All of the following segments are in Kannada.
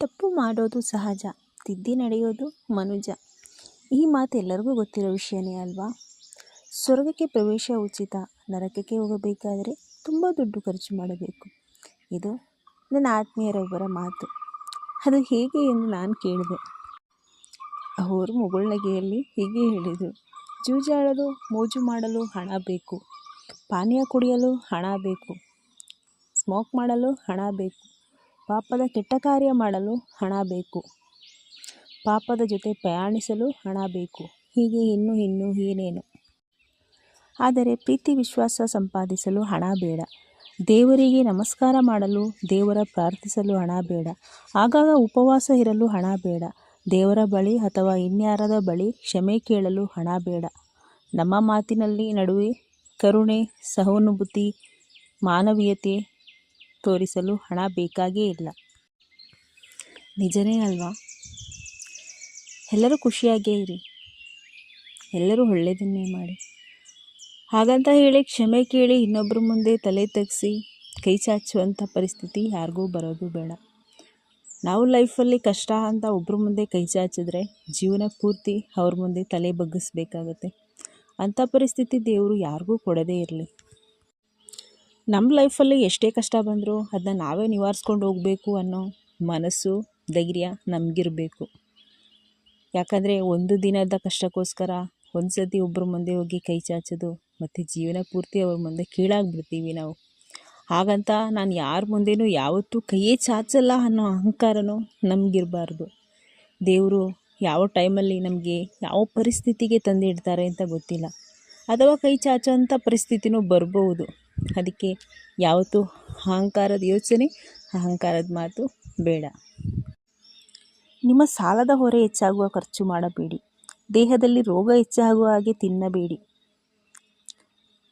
ತಪ್ಪು ಮಾಡೋದು ಸಹಜ, ತಿದ್ದಿ ನಡೆಯೋದು ಮನುಜ. ಈ ಮಾತು ಎಲ್ಲರಿಗೂ ಗೊತ್ತಿರೋ ವಿಷಯನೇ ಅಲ್ವಾ? ಸ್ವರ್ಗಕ್ಕೆ ಪ್ರವೇಶ ಉಚಿತ, ನರಕಕ್ಕೆ ಹೋಗಬೇಕಾದರೆ ತುಂಬ ದುಡ್ಡು ಖರ್ಚು ಮಾಡಬೇಕು. ಇದು ನನ್ನ ಆತ್ಮೀಯರೊಬ್ಬರ ಮಾತು. ಅದು ಹೇಗೆ ಎಂದು ನಾನು ಕೇಳಿದೆ. ಅವರು ಮುಗುಳ್ನಗೆಯಲ್ಲಿ ಹೀಗೆ ಹೇಳಿದರು ಜೂಜಾಡಲು ಮೋಜು ಮಾಡಲು ಹಣ ಬೇಕು, ಪಾನೀಯ ಕುಡಿಯಲು ಹಣ ಬೇಕು, ಸ್ಮೋಕ್ ಮಾಡಲು ಹಣ ಬೇಕು. ಪಾಪದ ಕೆಟ್ಟ ಕಾರ್ಯ ಮಾಡಲು ಹಣ ಬೇಕು. ಪಾಪದ ಜೊತೆ ಪ್ರಯಾಣಿಸಲು ಹಣ ಬೇಕು. ಹೀಗೆ ಇನ್ನು ಇನ್ನು ಏನೇನು? ಆದರೆ ಪ್ರೀತಿ ವಿಶ್ವಾಸ ಸಂಪಾದಿಸಲು ಹಣ ಬೇಡ. ದೇವರಿಗೆ ನಮಸ್ಕಾರ ಮಾಡಲು, ದೇವರ ಪ್ರಾರ್ಥಿಸಲು ಹಣ ಬೇಡ. ಆಗಾಗ ಉಪವಾಸ ಇರಲು ಹಣ ಬೇಡ. ದೇವರ ಬಳಿ ಅಥವಾ ಇನ್ಯಾರದ ಬಳಿ ಕ್ಷಮೆ ಕೇಳಲು ಹಣ ಬೇಡ. ನಮ್ಮ ಮಾತಿನಲ್ಲಿ ನಡುವೆ ಕರುಣೆ ಸಹಾನುಭೂತಿ ಮಾನವೀಯತೆ ತೋರಿಸಲು ಹಣ ಬೇಕಾಗೇ ಇಲ್ಲ. ನಿಜನೇ ಅಲ್ವಾ? ಎಲ್ಲರೂ ಖುಷಿಯಾಗೇ ಇರಿ. ಎಲ್ಲರೂ ಒಳ್ಳೆಯದನ್ನೇ ಮಾಡಿ. ಹಾಗಂತ ಹೇಳಿ ಕ್ಷಮೆ ಕೇಳಿ ಇನ್ನೊಬ್ಬರ ಮುಂದೆ ತಲೆ ತಗ್ಸಿ, ಕೈ ಚಾಚುವಂಥ ಪರಿಸ್ಥಿತಿ ಯಾರಿಗೂ ಬರೋದು ಬೇಡ. ನಾವು ಲೈಫಲ್ಲಿ ಕಷ್ಟ ಅಂತ ಒಬ್ಬರ ಮುಂದೆ ಕೈ ಚಾಚಿದ್ರೆ ಜೀವನ ಪೂರ್ತಿ ಅವ್ರ ಮುಂದೆ ತಲೆ ಬಗ್ಗಿಸ್ಬೇಕಾಗತ್ತೆ. ಅಂಥ ಪರಿಸ್ಥಿತಿ ದೇವರು ಯಾರಿಗೂ ಕೊಡದೇ ಇರಲಿ. ನಮ್ಮ ಲೈಫಲ್ಲಿ ಎಷ್ಟೇ ಕಷ್ಟ ಬಂದರೂ ಅದನ್ನ ನಾವೇ ನಿವಾರಿಸ್ಕೊಂಡು ಹೋಗಬೇಕು ಅನ್ನೋ ಮನಸ್ಸು, ಧೈರ್ಯ ನಮಗಿರಬೇಕು. ಯಾಕಂದರೆ ಒಂದು ದಿನದ ಕಷ್ಟಕ್ಕೋಸ್ಕರ ಒಂದು ಸತಿ ಒಬ್ಬರ ಮುಂದೆ ಹೋಗಿ ಕೈ ಚಾಚೋದು ಮತ್ತು ಜೀವನ ಪೂರ್ತಿ ಅವ್ರ ಮುಂದೆ ಕೀಳಾಗ್ಬಿಡ್ತೀವಿ ನಾವು. ಹಾಗಂತ ನಾನು ಯಾರ ಮುಂದೆನೂ ಯಾವತ್ತೂ ಕೈಯೇ ಚಾಚಲ್ಲ ಅನ್ನೋ ಅಹಂಕಾರನೂ ನಮಗಿರಬಾರ್ದು. ದೇವರು ಯಾವ ಟೈಮಲ್ಲಿ ನಮಗೆ ಯಾವ ಪರಿಸ್ಥಿತಿಗೆ ತಂದಿಡ್ತಾರೆ ಅಂತ ಗೊತ್ತಿಲ್ಲ. ಅಥವಾ ಕೈ ಚಾಚೋ ಅಂಥ ಪರಿಸ್ಥಿತಿನೂ ಬರ್ಬೋದು. ಅದಕ್ಕೆ ಯಾವತ್ತೂ ಅಹಂಕಾರದ ಯೋಚನೆ, ಅಹಂಕಾರದ ಮಾತು ಬೇಡ. ನಿಮ್ಮ ಸಾಲದ ಹೊರೆ ಹೆಚ್ಚಾಗುವ ಖರ್ಚು ಮಾಡಬೇಡಿ. ದೇಹದಲ್ಲಿ ರೋಗ ಹೆಚ್ಚಾಗುವ ಹಾಗೆ ತಿನ್ನಬೇಡಿ.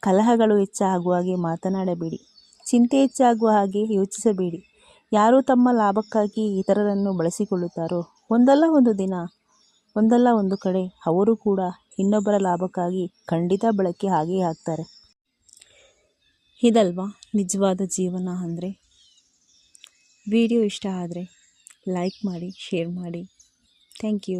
ಕಲಹಗಳು ಹೆಚ್ಚಾಗುವ ಹಾಗೆ ಮಾತನಾಡಬೇಡಿ. ಚಿಂತೆ ಹೆಚ್ಚಾಗುವ ಹಾಗೆ ಯೋಚಿಸಬೇಡಿ. ಯಾರು ತಮ್ಮ ಲಾಭಕ್ಕಾಗಿ ಇತರರನ್ನು ಬಳಸಿಕೊಳ್ಳುತ್ತಾರೋ, ಒಂದಲ್ಲ ಒಂದು ದಿನ, ಒಂದಲ್ಲ ಒಂದು ಕಡೆ, ಅವರು ಕೂಡ ಇನ್ನೊಬ್ಬರ ಲಾಭಕ್ಕಾಗಿ ಖಂಡಿತ ಬಳಕೆ ಹಾಗೇ ಆಗ್ತಾರೆ. ಇದಲ್ವಾ? ನಿಜವಾದ ಜೀವನ ಅಂದರೆ? ವಿಡಿಯೋ ಇಷ್ಟ ಆದರೆ ಲೈಕ್ ಮಾಡಿ ಶೇರ್ ಮಾಡಿ. Thank you